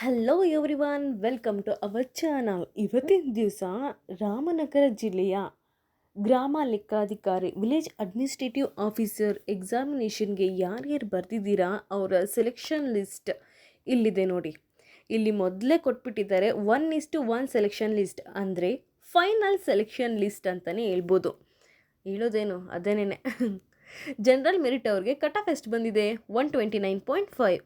Hello everyone welcome to our channel ಇವತ್ತಿನ ದಿವಸ ರಾಮನಗರ ಜಿಲ್ಲೆಯ ಗ್ರಾಮ ಲೆಕ್ಕಾಧಿಕಾರಿ ವಿಲೇಜ್ ಅಡ್ಮಿನಿಸ್ಟ್ರೇಟಿವ್ ಆಫೀಸರ್ ಎಕ್ಸಾಮಿನೇಷನ್ಗೆ ಯಾರ್ಯಾರು ಬರೆದಿದ್ದೀರಾ ಅವರ ಸೆಲೆಕ್ಷನ್ ಲಿಸ್ಟ್ ಇಲ್ಲಿದೆ ನೋಡಿ. ಇಲ್ಲಿ ಮೊದಲೇ ಕೊಟ್ಬಿಟ್ಟಿದ್ದಾರೆ one is to one selection list ಅಂದರೆ ಫೈನಲ್ ಸೆಲೆಕ್ಷನ್ ಲಿಸ್ಟ್ ಅಂತಲೇ ಹೇಳ್ಬೋದು. ಹೇಳೋದೇನು? ಅದೇನೇ ಜನರಲ್ ಮೆರಿಟ್ ಅವ್ರಿಗೆ ಕಟ್ ಆಫ್ ಎಷ್ಟು ಬಂದಿದೆ? One twenty nine point five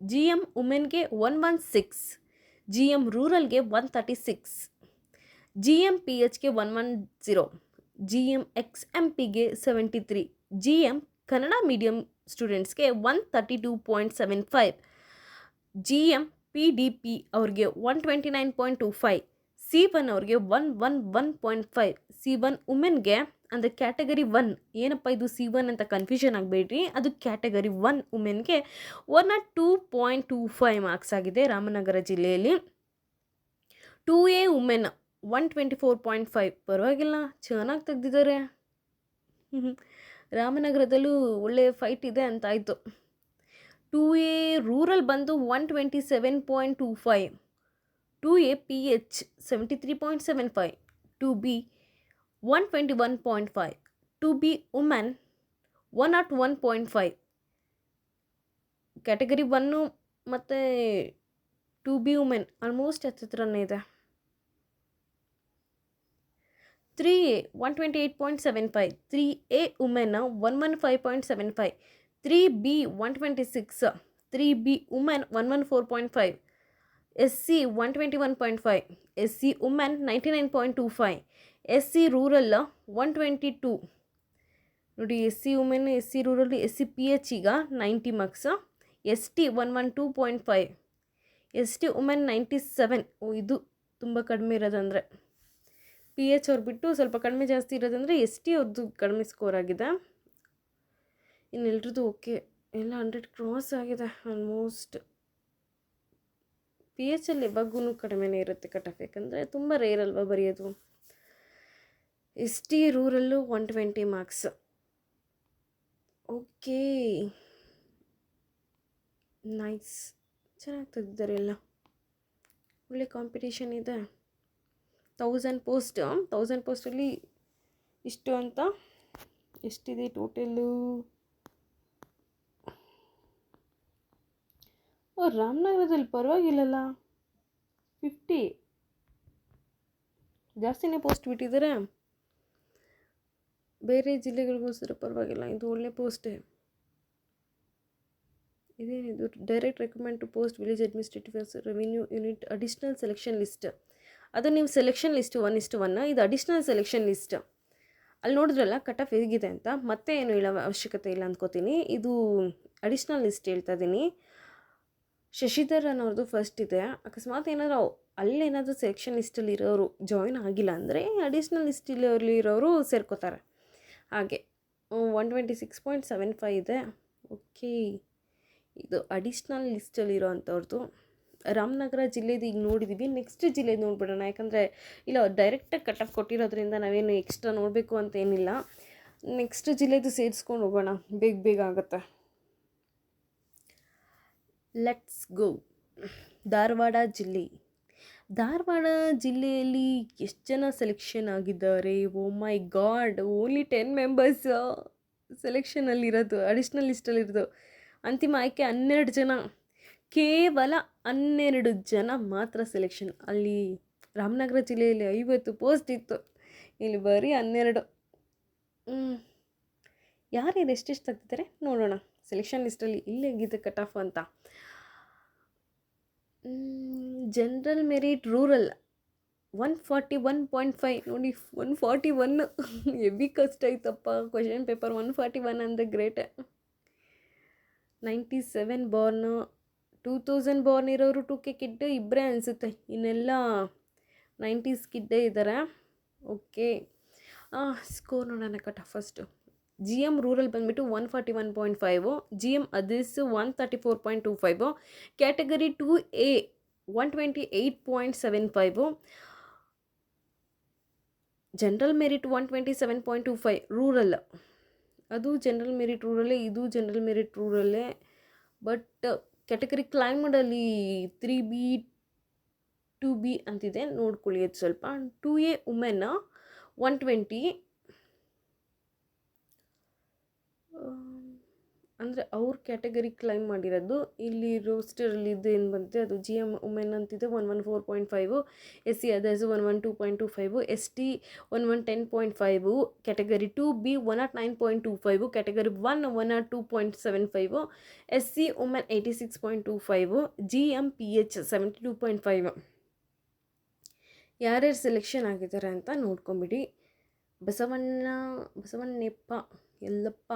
G M ವುಮೆನ್ಗೆ one one six G M ರೂರಲ್ಗೆ one thirty six G M P ಎಚ್ಗೆ one one zero G M X M ಪಿಗೆ seventy three G M Kannada medium ಸ್ಟೂಡೆಂಟ್ಸ್ಗೆ one thirty two point seven five G M P D P ಅವ್ರಿಗೆ one twenty nine point two five C one ಅವ್ರಿಗೆ one one one point five C one ವುಮೆನ್ಗೆ ಅಂದರೆ category one ಏನಪ್ಪ ಇದು C one ಅಂತ confusion ಆಗಬೇಡ್ರಿ. ಅದು category one ವುಮೆನ್ಗೆ one not two point two five marks ಆಗಿದೆ ರಾಮನಗರ ಜಿಲ್ಲೆಯಲ್ಲಿ. Two A women one twenty four point five ಪರವಾಗಿಲ್ಲ ಚೆನ್ನಾಗಿ ತೆಗೆದಿದ್ದಾರೆ. ರಾಮನಗರದಲ್ಲೂ ಒಳ್ಳೆ ಫೈಟ್ ಇದೆ ಅಂತಾಯಿತು. ಟೂ ಎ ರೂರಲ್ ಬಂದು one twenty seven point two five two A P H seventy three point seven five two B one twenty one point five two B women one ought one point five category one ಮತ್ತು two B women almost ಹತ್ತಿರನೇ ಇದೆ. Three A one twenty eight point seven five three A women one one five point seven five three B one twenty six three B women one one four point five S C one twenty one point five S C women ninety nine point two five S C rural one twenty two ನೋಡಿ S C women S C rural S C P H ಈಗ ninety marks S T one one two point five S T women ninety seven ಓ, ಇದು ತುಂಬ ಕಡಿಮೆ ಇರೋದಂದರೆ. P H ಅವ್ರು ಬಿಟ್ಟು ಸ್ವಲ್ಪ ಕಡಿಮೆ ಜಾಸ್ತಿ ಇರೋದಂದರೆ ಎಸ್ ಟಿ ಅವ್ರದ್ದು ಕಡಿಮೆ ಸ್ಕೋರ್ ಆಗಿದೆ. ಇನ್ನೆಲ್ಲರದ್ದು ಓಕೆ ಎಲ್ಲ ಹಂಡ್ರೆಡ್ ಕ್ರಾಸ್ ಆಗಿದೆ ಆಲ್ಮೋಸ್ಟ್ ಪಿ ಎಚ್ ಅಲ್ಲಿ ಯಾವಾಗೂ ಕಡಿಮೆನೇ ಇರುತ್ತೆ ಕಟ್ ಆಫ್ ಯಾಕಂದರೆ ತುಂಬ ರೇರ್ ಅಲ್ವಾ ಬರೆಯೋದು. S T rural one twenty marks. Okay. Nice. ಚೆನ್ನಾಗಿ ತೆಗ್ದಿದ್ದಾರೆ ಎಲ್ಲ ಒಳ್ಳೆ ಕಾಂಪಿಟೇಷನ್ ಇದೆ. ತೌಸಂಡ್ ಪೋಸ್ಟ್ ತೌಸಂಡ್ ಪೋಸ್ಟಲ್ಲಿ ಇಷ್ಟು ಅಂತ. ಎಷ್ಟಿದೆ ಟೋಟಲ್ಲು? ಓ, ರಾಮನಗರದಲ್ಲಿ ಪರವಾಗಿಲ್ಲಲ್ಲ. ಫಿಫ್ಟಿ. ಜಾಸ್ತಿನೇ ಪೋಸ್ಟ್ ಬಿಟ್ಟಿದ್ದಾರೆ. ಬೇರೆ ಜಿಲ್ಲೆಗಳಿಗೋಸ್ಕರ ಪರವಾಗಿಲ್ಲ, ಇದು ಒಳ್ಳೆ ಪೋಸ್ಟೇ ಇದೇನಿದು direct recommend to post village administrative revenue unit additional selection list ಅದು ನೀವು ಸೆಲೆಕ್ಷನ್ ಲಿಸ್ಟ್ ಒನ್ ಇಷ್ಟು ಒನ್ ಇದು ಅಡಿಷ್ನಲ್ ಸೆಲೆಕ್ಷನ್ ಲಿಸ್ಟ್ ಅಲ್ಲಿ ನೋಡಿದ್ರಲ್ಲ ಕಟ್ ಆಫ್ ಹೇಗಿದೆ ಅಂತ, ಮತ್ತೆ ಏನು ಹೇಳೋ ಅವಶ್ಯಕತೆ ಇಲ್ಲ ಅಂದ್ಕೋತೀನಿ ಇದು ಅಡಿಷ್ನಲ್ ಲಿಸ್ಟ್ ಹೇಳ್ತಾ ಇದ್ದೀನಿ ಶಶಿಧರ್ ಅನ್ನೋರ್ದು ಫಸ್ಟ್ ಇದೆ. ಅಕಸ್ಮಾತ್ ಏನಾದರೂ ಅಲ್ಲಿ ಏನಾದರೂ ಸೆಲೆಕ್ಷನ್ ಲಿಸ್ಟಲ್ಲಿ ಇರೋರು ಜಾಯಿನ್ ಆಗಿಲ್ಲ ಅಂದರೆ ಅಡಿಷ್ನಲ್ ಲಿಸ್ಟಲ್ಲಿ ಇರೋರು ಸೇರ್ಕೋತಾರೆ. ಹಾಗೆ one twenty six point seven five ಇದೆ. ಓಕೆ, ಇದು ಅಡಿಷ್ನಲ್ ಲಿಸ್ಟಲ್ಲಿರೋ ಅಂಥವ್ರದ್ದು ರಾಮನಗರ ಜಿಲ್ಲೆದು ಈಗ ನೋಡಿದ್ದೀವಿ ನೆಕ್ಸ್ಟ್ ಜಿಲ್ಲೆದು ನೋಡ್ಬಿಡೋಣ. ಯಾಕಂದರೆ, ಇಲ್ಲ ಡೈರೆಕ್ಟಾಗಿ ಕಟ್ ಆಫ್ ಕೊಟ್ಟಿರೋದ್ರಿಂದ ನಾವೇನು ಎಕ್ಸ್ಟ್ರಾ ನೋಡಬೇಕು ಅಂತ ಏನಿಲ್ಲ. ನೆಕ್ಸ್ಟ್ ಜಿಲ್ಲೆದು ಸೇರಿಸ್ಕೊಂಡು ಹೋಗೋಣ. ಬೇಗ ಬೇಗ ಆಗುತ್ತೆ. ಲೆಟ್ಸ್ ಗೋ ಧಾರವಾಡ ಜಿಲ್ಲೆ. ಧಾರವಾಡ ಜಿಲ್ಲೆಯಲ್ಲಿ ಎಷ್ಟು ಜನ ಸೆಲೆಕ್ಷನ್ ಆಗಿದ್ದಾರೆ? ಓ my god only ten members ಸೆಲೆಕ್ಷನಲ್ಲಿರೋದು additional ಲಿಸ್ಟಲ್ಲಿರೋದು ಅಂತಿಮ ಆಯ್ಕೆ ಹನ್ನೆರಡು ಜನ. ಕೇವಲ ಹನ್ನೆರಡು ಜನ ಮಾತ್ರ ಸೆಲೆಕ್ಷನ್ ಅಲ್ಲಿ ರಾಮನಗರ ಜಿಲ್ಲೆಯಲ್ಲಿ ಐವತ್ತು ಪೋಸ್ಟ್ ಇತ್ತು. ಇಲ್ಲಿ ಬರೀ ಹನ್ನೆರಡು. ಯಾರ್ಯಾರು ಎಷ್ಟೆಷ್ಟು ತೆಗ್ದಿದ್ದಾರೆ? ನೋಡೋಣ. ಸೆಲೆಕ್ಷನ್ ಲಿಸ್ಟಲ್ಲಿ ಇಲ್ಲೇಗಿದೆ ಕಟ್ ಆಫ್ ಅಂತ. General merit rural one forty one point five ನೋಡಿ ಒನ್ ಫಾರ್ಟಿ ಒನ್ ಎವಿ ಕಷ್ಟ ಆಯ್ತಪ್ಪ. Question paper one forty one ಅಂದರೆ ಗ್ರೇಟೆ ninety seven born two thousand born ಇರೋರು ಟೂ ಕೆ ಕಿಡ್ ಇಬ್ಬರೇ ಅನಿಸುತ್ತೆ. ಇನ್ನೆಲ್ಲ ನೈಂಟೀಸ್ ಕಿಡ್ಡೇ ಇದ್ದಾರೆ ಓಕೆ ಸ್ಕೋರ್ ನೋಡೋಣ ಕಟ್ಟ ಫಸ್ಟು ಜಿ ಎಂ ರೂರಲ್ ಬಂದುಬಿಟ್ಟು one forty one point five G M others one thirty four point two five category two A one twenty eight point seven five general merit one twenty seven point two five rural ಅದು general merit ರೂರಲ್ಲೇ ಇದು general merit ರೂರಲ್ಲೇ but category ಕ್ಲೈಮಡಲ್ಲಿ three B two B ಅಂತಿದೆ, ನೋಡ್ಕೊಳ್ಳಿ ಅದು ಸ್ವಲ್ಪ. Two A women one twenty ಅಂದರೆ ಅವ್ರ ಕ್ಯಾಟಗರಿ ಕ್ಲೈಮ್ ಮಾಡಿರೋದು. ಇಲ್ಲಿ ರೋಸ್ಟರಲ್ಲಿ ಇದು ಏನು ಬಂದಿದೆ? ಅದು ಜಿ ಎಂ ಉಮೆನ್ ಅಂತಿದೆ. One one four point five S C others one one two point two five S T one one ten point five category two B one not nine point two five category one one not two point seven five S C women eighty six point two five G M P H seventy two point five ಯಾರ್ಯಾರು selection ಆಗಿದ್ದಾರೆ ಅಂತ ನೋಡ್ಕೊಂಬಿಡಿ. ಬಸವಣ್ಣ, ಬಸವಣ್ಣಪ್ಪ ಎಲ್ಲಪ್ಪ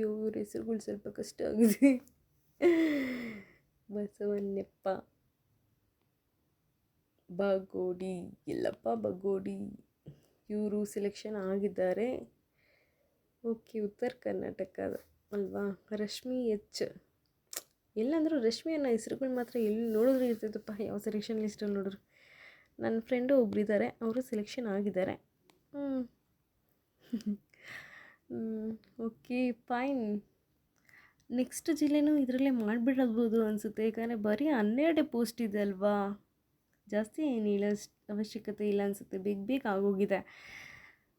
ಇವ್ರ ಹೆಸರುಗಳು ಸ್ವಲ್ಪ ಕಷ್ಟ ಆಗಿದೆ. ಬಸವಣ್ಣಪ್ಪ, ಬಗೋಡಿ, ಎಲ್ಲಪ್ಪ ಬಗೋಡಿ. ಇವರು selection ಆಗಿದ್ದಾರೆ. ಓಕೆ, ಉತ್ತರ ಕರ್ನಾಟಕದ ಅಲ್ವಾ? ರಶ್ಮಿ ಎಚ್. ಎಲ್ಲಂದರೂ ರಶ್ಮಿ ಅನ್ನೋ ಹೆಸರುಗಳು ಮಾತ್ರ ಎಲ್ಲಿ ನೋಡಿದ್ರೆ ಇರ್ತೈತಪ್ಪ, ಯಾವ ಸೆಲೆಕ್ಷನ್ ಲಿಸ್ಟಲ್ಲಿ ನೋಡಿದ್ರು. ನನ್ನ ಫ್ರೆಂಡು ಒಬ್ಬರಿದ್ದಾರೆ ಅವರು ಸೆಲೆಕ್ಷನ್ ಆಗಿದ್ದಾರೆ. ಹ್ಞೂ ಓಕೆ ಫೈನ್ ನೆಕ್ಸ್ಟ್ ಜಿಲ್ಲೆನೂ ಇದರಲ್ಲೇ ಮಾಡಿಬಿಡಬಹುದು ಅನಿಸುತ್ತೆ. ಯಾಕಂದರೆ ಬರೀ ಹನ್ನೆರಡೇ ಪೋಸ್ಟ್ ಇದೆ ಅಲ್ವಾ? ಜಾಸ್ತಿ ಏನು ಹೇಳೋ ಅವಶ್ಯಕತೆ ಇಲ್ಲ ಅನಿಸುತ್ತೆ. ಬೇಗ ಬೇಗ ಆಗೋಗಿದೆ.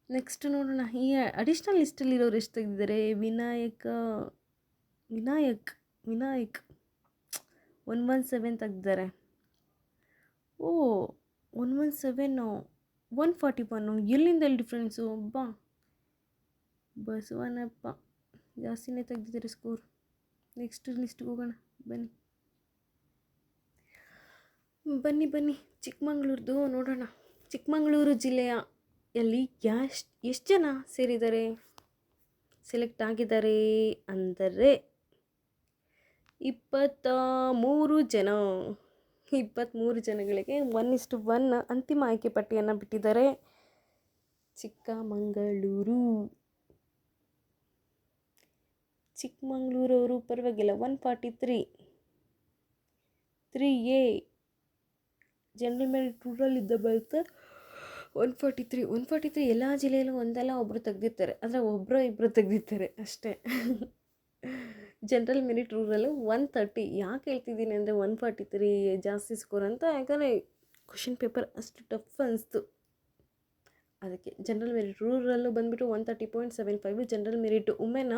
ನೆಕ್ಸ್ಟ್ ನೋಡೋಣ. ಈ ಅಡಿಷ್ನಲ್ ಲಿಸ್ಟಲ್ಲಿರೋರು ಎಷ್ಟು ತೆಗೆದಿದ್ದಾರೆ? Vinayaka, Vinayak Vinayak. One one seven ತೆಗ್ದಿದ್ದಾರೆ. ಓ one one seven one forty one ಎಲ್ಲಿಂದ ಎಲ್ಲಿ ಡಿಫ್ರೆನ್ಸು ಬಾ. ಬಸವನಪ್ಪ ಜಾಸ್ತಿನೇ ತೆಗ್ದಿದ್ದಾರೆ ಸ್ಕೋರ್ ನೆಕ್ಸ್ಟ್ ಲಿಸ್ಟ್ಗೆ ಹೋಗೋಣ. ಬನ್ನಿ. ಬನ್ನಿ ಬನ್ನಿ. ಚಿಕ್ಕಮಂಗ್ಳೂರ್ದು ನೋಡೋಣ. ಚಿಕ್ಕಮಂಗ್ಳೂರು ಜಿಲ್ಲೆಯ ಎಲ್ಲಿ ಎಷ್ಟು ಎಷ್ಟು ಜನ ಸೇರಿದ್ದಾರೆ? ಸೆಲೆಕ್ಟ್ ಆಗಿದ್ದಾರೆ ಅಂದರೆ ಇಪ್ಪತ್ತ ಮೂರು ಜನ. ಇಪ್ಪತ್ತ್ಮೂರು ಜನಗಳಿಗೆ ಒನ್ ಇಷ್ಟು ಒನ್ ಅಂತಿಮ ಆಯ್ಕೆ ಪಟ್ಟಿಯನ್ನು ಬಿಟ್ಟಿದ್ದಾರೆ ಚಿಕ್ಕಮಗಳೂರು. ಚಿಕ್ಕಮಂಗ್ಳೂರವರು ಪರವಾಗಿಲ್ಲ. One forty three. Three A. General merit rural ಇದ್ದ ಬರುತ್ತೆ. One forty three. One forty three ಎಲ್ಲ ಜಿಲ್ಲೆಯಲ್ಲೂ ಒಂದಲ್ಲ ಒಬ್ಬರು ತೆಗೆದಿರ್ತಾರೆ. ಅಂದರೆ ಒಬ್ಬರು ಇಬ್ಬರು ತೆಗೆದಿರ್ತಾರೆ ಅಷ್ಟೇ. General merit rural one thirty ಯಾಕೆ ಹೇಳ್ತಿದ್ದೀನಿ ಅಂದರೆ ಒನ್ ಫಾರ್ಟಿ ತ್ರೀ ಜಾಸ್ತಿ ಸ್ಕೋರ್ ಅಂತ. ಯಾಕಂದರೆ ಕ್ವಶನ್ ಪೇಪರ್ ಅಷ್ಟು ಟಫ್ ಅನಿಸ್ತು. ಅದಕ್ಕೆ ಜನರಲ್ ಮೆರಿಟ್ ರೂರಲ್ಲು ಬಂದುಬಿಟ್ಟು one thirty point seven five general merit women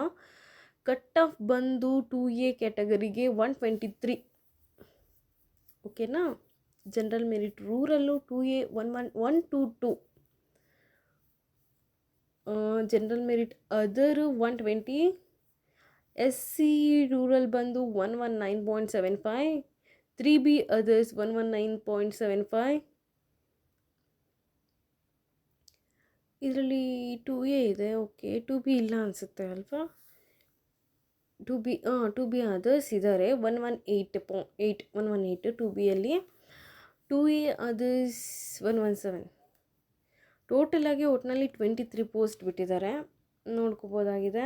cut off ಬಂದು ಟೂ ಎ ಕ್ಯಾಟಗರಿಗೆ ಒನ್ ಟ್ವೆಂಟಿ ತ್ರೀ. ಓಕೆನಾ? General merit rural two A one one one two two. General merit other one twenty, S C rural ಬಂದು one one nine point seven five, three B others one one nine point seven five. ಇದರಲ್ಲಿ two A ಇದೆ, okay, two B ಇಲ್ಲ ಅನಿಸುತ್ತೆ ಅಲ್ವಾ? Two B two B others ಇದ್ದಾರೆ one one eight ಪೋ eight one one eight two ಬಿಯಲ್ಲಿ two A others one one seven. ಟೋಟಲಾಗಿ ಒಟ್ಟಿನಲ್ಲಿ twenty three post ಬಿಟ್ಟಿದ್ದಾರೆ. ನೋಡ್ಕೋಬೋದಾಗಿದೆ.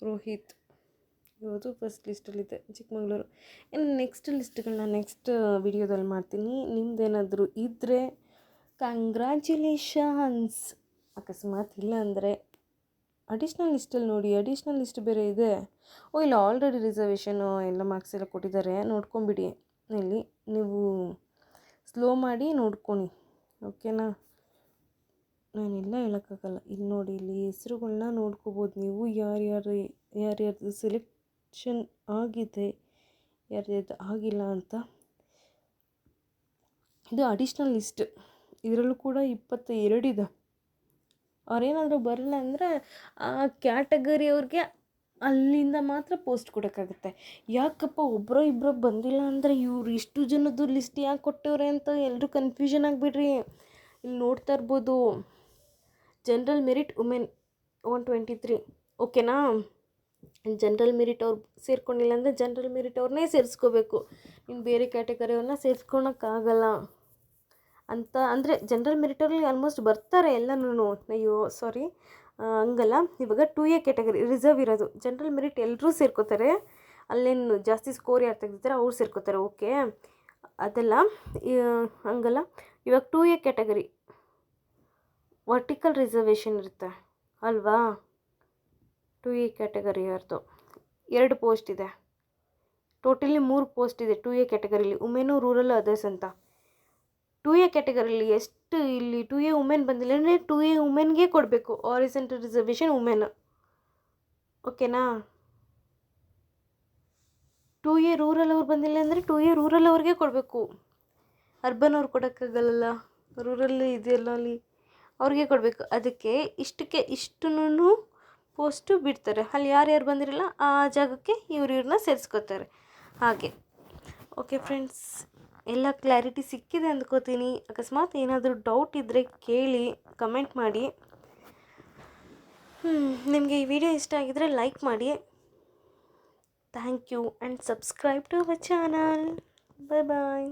ರೋಹಿತ್. ಇವತ್ತು ಫಸ್ಟ್ ಲಿಸ್ಟಲ್ಲಿದೆ ಚಿಕ್ಕಮಗಳೂರು. ಇನ್ನು ನೆಕ್ಸ್ಟ್ ಲಿಸ್ಟ್ಗಳನ್ನ ನೆಕ್ಸ್ಟ್ ವಿಡಿಯೋದಲ್ಲಿ ಮಾಡ್ತೀನಿ. ನಿಮ್ಮದೇನಾದರೂ ಇದ್ದರೆ ಕಂಗ್ರ್ಯಾಚುಲೇಷನ್ಸ್ ಅಕಸ್ಮಾತ್ ಇಲ್ಲ ಅಂದರೆ. ಅಡಿಷ್ನಲ್ ಲಿಸ್ಟಲ್ಲಿ ನೋಡಿ ಅಡಿಷ್ನಲ್ ಲಿಸ್ಟ್ ಬೇರೆ ಇದೆ. ಓ, ಇಲ್ಲ ಆಲ್ರೆಡಿ ರಿಸರ್ವೇಷನು ಎಲ್ಲ ಮಾರ್ಕ್ಸ್ ಎಲ್ಲ ಕೊಟ್ಟಿದ್ದಾರೆ. ನೋಡ್ಕೊಂಬಿಡಿ. ಇಲ್ಲಿ ನೀವು ಸ್ಲೋ ಮಾಡಿ ನೋಡ್ಕೊಳಿ. ಓಕೆನಾ ನಾನೆಲ್ಲ ಹೇಳೋಕ್ಕಾಗಲ್ಲ. ಇಲ್ಲಿ ನೋಡಿ, ಇಲ್ಲಿ ಹೆಸರುಗಳನ್ನ ನೋಡ್ಕೋಬೋದು ನೀವು. ಯಾರ್ಯಾರು ಯಾರ್ಯಾರ್ದು ಸೆಲೆಕ್ಷನ್ ಆಗಿದೆ ಯಾರ್ಯಾರ್ದು ಆಗಿಲ್ಲ ಅಂತ. ಇದು ಅಡಿಷ್ನಲ್ ಲಿಸ್ಟ್ ಇದರಲ್ಲೂ ಕೂಡ ಇಪ್ಪತ್ತ ಎರಡಿದೆ ಅವ್ರೇನಾದರೂ ಬರಲ್ಲ ಅಂದರೆ ಆ ಕ್ಯಾಟಗರಿ ಅವ್ರಿಗೆ ಅಲ್ಲಿಂದ ಮಾತ್ರ ಪೋಸ್ಟ್ ಕೊಡೋಕ್ಕಾಗುತ್ತೆ. ಯಾಕಪ್ಪ ಒಬ್ಬರೋ ಇಬ್ಬರು ಬಂದಿಲ್ಲ ಅಂದರೆ ಇವ್ರು ಇಷ್ಟು ಜನದ್ದು ಲಿಸ್ಟ್ ಯಾಕೆ ಕೊಟ್ಟವ್ರೆ ಅಂತ ಎಲ್ಲರೂ ಕನ್ಫ್ಯೂಷನ್ ಆಗಿಬಿಡ್ರಿ. ಇಲ್ಲಿ ನೋಡ್ತಾ ಇರ್ಬೋದು general merit women one twenty three ಓಕೆನಾ ಜನ್ರಲ್ ಮೆರಿಟ್ ಅವ್ರು ಸೇರ್ಕೊಂಡಿಲ್ಲ ಅಂದರೆ ಜನ್ರಲ್ ಮೆರಿಟ್ ಅವ್ರನ್ನೇ ಸೇರಿಸ್ಕೋಬೇಕು. ನೀನು ಬೇರೆ ಕ್ಯಾಟಗರಿಯವ್ರನ್ನ ಸೇರಿಸ್ಕೊಳಕ್ಕಾಗಲ್ಲ. ಅಂತ ಅಂದರೆ ಜನರಲ್ ಮೆರಿಟಲ್ಲಿ ಆಲ್ಮೋಸ್ಟ್ ಬರ್ತಾರೆ ಎಲ್ಲನೂ ಅಯ್ಯೋ ಸಾರಿ ಹಂಗಲ್ಲ. ಇವಾಗ ಟು ಎ ಕ್ಯಾಟಗರಿ ರಿಸರ್ವ್ ಇರೋದು. ಜನರಲ್ ಮೆರಿಟ್ ಎಲ್ಲರೂ ಸೇರ್ಕೋತಾರೆ. ಅಲ್ಲೇನು ಜಾಸ್ತಿ ಸ್ಕೋರ್ ಯಾರು ತೆಗೆದಿರ್ತಾರೆ ಅವ್ರು ಸೇರ್ಕೋತಾರೆ ಓಕೆ ಅದೆಲ್ಲ ಹಂಗಲ್ಲ. ಇವಾಗ two A category vertical reservation ಇರುತ್ತೆ, ಅಲ್ವಾ? ಟು ಎ ಕ್ಯಾಟಗರಿ ಅವ್ರದ್ದು ಎರಡು ಪೋಸ್ಟ್ ಇದೆ. ಟೋಟಲಿ ಮೂರು ಪೋಸ್ಟ್ ಇದೆ ಟು ಎ ಕ್ಯಾಟಗರಿಲಿ ಉಮೇನು ರೂರಲ್ ಅದರ್ಸ್ ಅಂತ. ಟು ಎ ಕ್ಯಾಟಗರಿಲಿ ಎಷ್ಟು ಇಲ್ಲಿ ಟು ಎ ವುಮೆನ್ ಬಂದಿಲ್ಲ ಅಂದರೆ ಟು ಎ ವುಮೆನ್ಗೆ ಕೊಡಬೇಕು. ಆರಿಸೆಂಟಲ್ ರಿಸರ್ವೇಷನ್ ವುಮೆನ್ ಓಕೆನಾ ಟು ಎ ರೂರಲ್ ಅವ್ರು ಬಂದಿಲ್ಲ ಅಂದರೆ ಟು ಎ ರೂರಲ್ ಅವ್ರಿಗೆ ಕೊಡಬೇಕು. ಅರ್ಬನ್ ಅವ್ರು ಕೊಡೋಕ್ಕಾಗಲ್ಲ ರೂರಲ್ ಇದೆಯಲ್ಲ ಅಲ್ಲಿ? ಅವ್ರಿಗೆ ಕೊಡಬೇಕು. ಅದಕ್ಕೆ ಇಷ್ಟಕ್ಕೆ ಇಷ್ಟನ್ನು ಪೋಸ್ಟು ಬಿಡ್ತಾರೆ. ಅಲ್ಲಿ ಯಾರ್ಯಾರು ಬಂದಿರಲ್ಲ ಆ ಜಾಗಕ್ಕೆ ಇವ್ರು ಇವ್ರನ್ನ ಸೇರಿಸ್ಕೋತಾರೆ. ಹಾಗೆ. ಓಕೆ ಫ್ರೆಂಡ್ಸ್ ಎಲ್ಲ ಕ್ಲಾರಿಟಿ ಸಿಕ್ಕಿದೆ ಅಂದ್ಕೋತೀನಿ. ಅಕಸ್ಮಾತ್ ಏನಾದರೂ ಡೌಟ್ ಇದ್ದರೆ ಕೇಳಿ ಕಮೆಂಟ್ ಮಾಡಿ. ನಿಮಗೆ ಈ ವಿಡಿಯೋ ಇಷ್ಟ ಆಗಿದ್ದರೆ ಲೈಕ್ ಮಾಡಿ. Thank you and subscribe to our channel bye bye